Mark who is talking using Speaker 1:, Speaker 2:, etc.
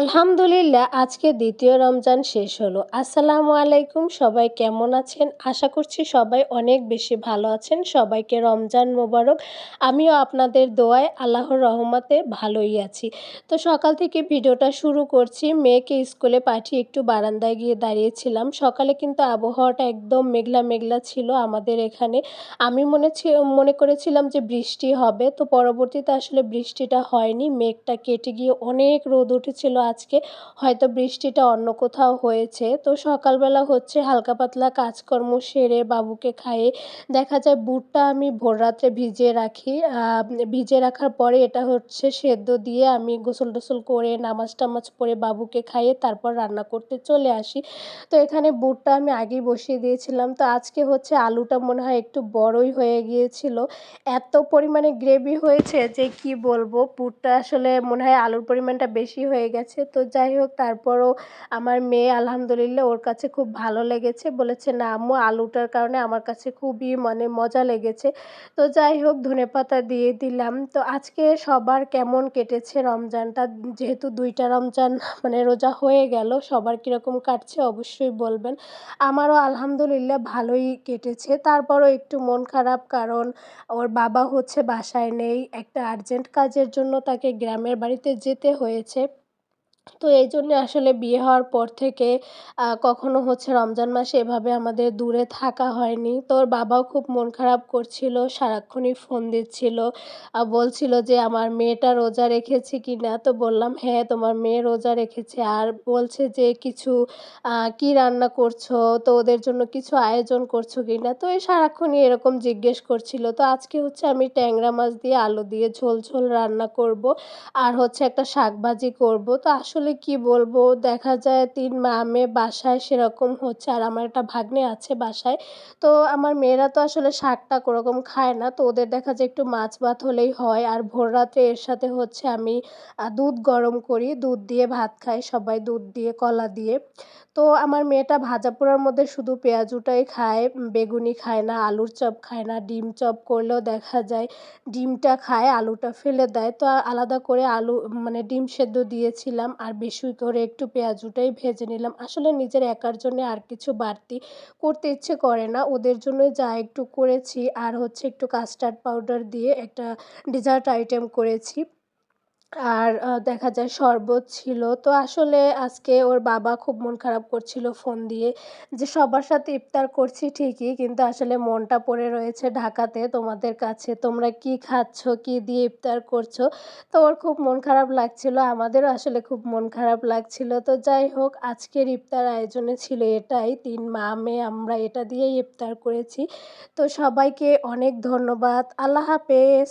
Speaker 1: আলহামদুলিল্লাহ, আজকে দ্বিতীয় রমজান শেষ হলো। আসসালামু আলাইকুম, সবাই কেমন আছেন? আশা করছি সবাই অনেক বেশি ভালো আছেন। সবাইকে রমজান মোবারক। আমিও আপনাদের দোয়ায় আল্লাহর রহমতে ভালোই আছি। তো সকাল থেকে ভিডিওটা শুরু করছি। মেয়েকে স্কুলে পাঠিয়ে একটু বারান্দায় গিয়ে দাঁড়িয়েছিলাম। সকালে কিন্তু আবহাওয়াটা একদম মেঘলা মেঘলা ছিল আমাদের এখানে। আমি মনে মনে করেছিলাম যে বৃষ্টি হবে। তো পরবর্তীতে আসলে বৃষ্টিটা হয়নি। মেঘটা কেটে গিয়ে অনেক রোদ উঠেছিল আজকে হয়তো বৃষ্টিটা অন্য কোথাও হয়েছে। তো সকালবেলা হচ্ছে হালকা পাতলা কাজকর্ম সেরে বাবুকে খাইয়ে দেখা যায় বুটটা আমি ভোর রাত্রে ভিজিয়ে রাখি। ভিজিয়ে রাখার পরে এটা হচ্ছে সেদ্ধ দিয়ে আমি গোসল টোসল করে নামাজ টামাজ পড়ে বাবুকে খাইয়ে তারপর রান্না করতে চলে আসি। তো এখানে বুটটা আমি আগেই বসিয়ে দিয়েছিলাম। তো আজকে হচ্ছে আলুটা মনে হয় একটু বড়ই হয়ে গিয়েছিল। এত পরিমাণে গ্রেভি হয়েছে যে কি বলব? বুটটা আসলে মনে হয় আলুর পরিমাণটা বেশি হয়ে গেছে। গেছে তো যাই হোক, তারপরও আমার মেয়ে আলহামদুলিল্লাহ ওর কাছে খুব ভালো লেগেছে। বলেছে, না আম্মু, আলুটার কারণে আমার কাছে খুবই মানে মজা লেগেছে। তো যাই হোক, ধনে পাতা দিয়ে দিলাম। তো আজকে সবার কেমন কেটেছে রমজানটা? যেহেতু দুইটা রমজান মানে রোজা হয়ে গেল, সবার কীরকম কাটছে অবশ্যই বলবেন। আমারও আলহামদুলিল্লাহ ভালোই কেটেছে। তারপরও একটু মন খারাপ কারণ ওর বাবা হচ্ছে বাসায় নেই। একটা আর্জেন্ট কাজের জন্য তাকে গ্রামের বাড়িতে যেতে হয়েছে। তো এই জন্য আসলে বিয়ে হওয়ার পর থেকে কখনো হচ্ছে রমজান মাসে এভাবে আমাদের দূরে থাকা হয়নি। তো ওর বাবাও খুব মন খারাপ করছিল, সারাক্ষণই ফোন দিচ্ছিল বলছিল যে আমার মেয়েটা রোজা রেখেছে কি না তো বললাম হ্যাঁ তোমার মেয়ে রোজা রেখেছে। আর বলছে যে কিছু কি রান্না করছ? তো ওদের জন্য কিছু আয়োজন করছ কি না তো এই সারাক্ষণই এরকম জিজ্ঞেস করছিল। তো আজকে হচ্ছে আমি ট্যাংরা মাছ দিয়ে আলু দিয়ে ঝোল ঝোল রান্না করব, আর হচ্ছে একটা শাক ভাজি করব। তো আসলে কি বলব? দেখা যায় তিন মা, মেয়ে বাসায় সেরকম হচ্ছে। আর আমার একটা ভাগ্নে আছে বাসায়। তো আমার মেয়েরা তো আসলে শাকটা ওরকম খায় না। তো ওদের দেখা যায় একটু মাছ ভাত হলেই হয়। আর ভোর রাতে এর সাথে হচ্ছে আমি দুধ গরম করি। দুধ দিয়ে ভাত খাই সবাই দুধ দিয়ে, কলা দিয়ে। তো আমার মেয়েটা ভাজা পোড়ার মধ্যে শুধু পেঁয়াজুটাই খায় বেগুনি খায় না, আলুর চপ খায় না, ডিম চপ করলেও দেখা যায় ডিমটা খায়, আলুটা ফেলে দেয়। তো আলাদা করে আলু মানে ডিম সেদ্ধ দিয়েছিলাম। আর বেশি করে একটু পেঁয়াজুটাই ভেজে নিলাম। আসলে নিজের একার জন্য আর কিছু বাড়তি করতে ইচ্ছে করে না। ওদের জন্য যা একটু করেছি, আর হচ্ছে একটু কাস্টার্ড পাউডার দিয়ে একটা ডেজার্ট আইটেম করেছি। আর দেখা যায় শরবত ছিল। তো আসলে আজকে ওর বাবা খুব মন খারাপ করছিল ফোন দিয়ে যে, সবার সাথে ইফতার করছি ঠিকই, কিন্তু আসলে মনটা পড়ে রয়েছে ঢাকাতে তোমাদের কাছে। তোমরা কি খাচ্ছ, কি দিয়ে ইফতার করছ? তো ওর খুব মন খারাপ লাগছিল, আমাদেরও আসলে খুব মন খারাপ লাগছিল। তো যাই হোক, আজকের ইফতার আয়োজনে ছিল এটাই, তিন মা, মেয়ে, আমরা এটা দিয়েই ইফতার করেছি। তো সবাইকে অনেক ধন্যবাদ। আল্লাহ হাফেজ।